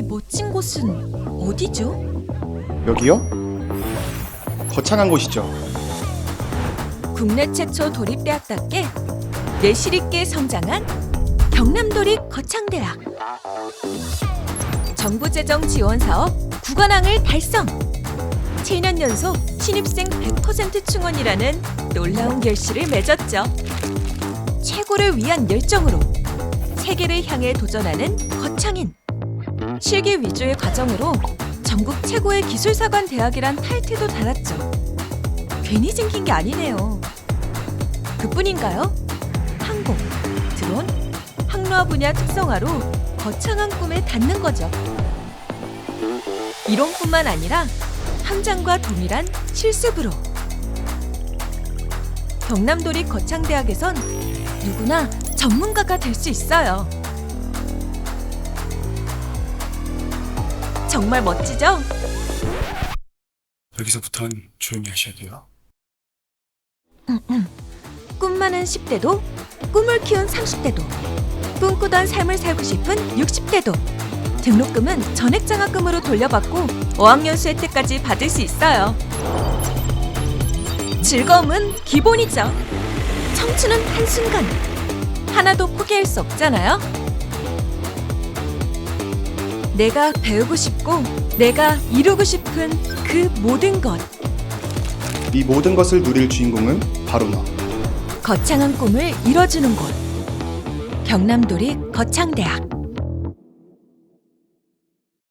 이 멋진 곳은 어디죠? 여기요? 거창한 곳이죠. 국내 최초 도립대학답게 내실 있게 성장한 경남도립 거창대학. 정부 재정 지원 사업 구관왕을 달성. 7년 연속 신입생 100% 충원이라는 놀라운 결실을 맺었죠. 최고를 위한 열정으로 세계를 향해 도전하는 거창인. 실기 위주의 과정으로 전국 최고의 기술사관 대학이란 타이틀도 달았죠. 괜히 생긴 게 아니네요. 그뿐인가요? 항공, 드론, 항로화 분야 특성화로 거창한 꿈에 닿는 거죠. 이론뿐만 아니라 함장과 동일한 실습으로 경남도립 거창대학에선 누구나 전문가가 될 수 있어요. 정말 멋지죠? 여기서부턴 조용히 하셔야 돼요. 꿈 많은 10대도 꿈을 키운 30대도 꿈꾸던 삶을 살고 싶은 60대도 등록금은 전액장학금으로 돌려받고 어학연수 혜택까지 받을 수 있어요. 즐거움은 기본이죠. 청춘은 한순간 하나도 포기할 수 없잖아요. 내가 배우고 싶고 내가 이루고 싶은 그 모든 것. 이 모든 것을 누릴 주인공은 바로 너. 거창한 꿈을 이뤄주는 곳. 경남도립 거창대학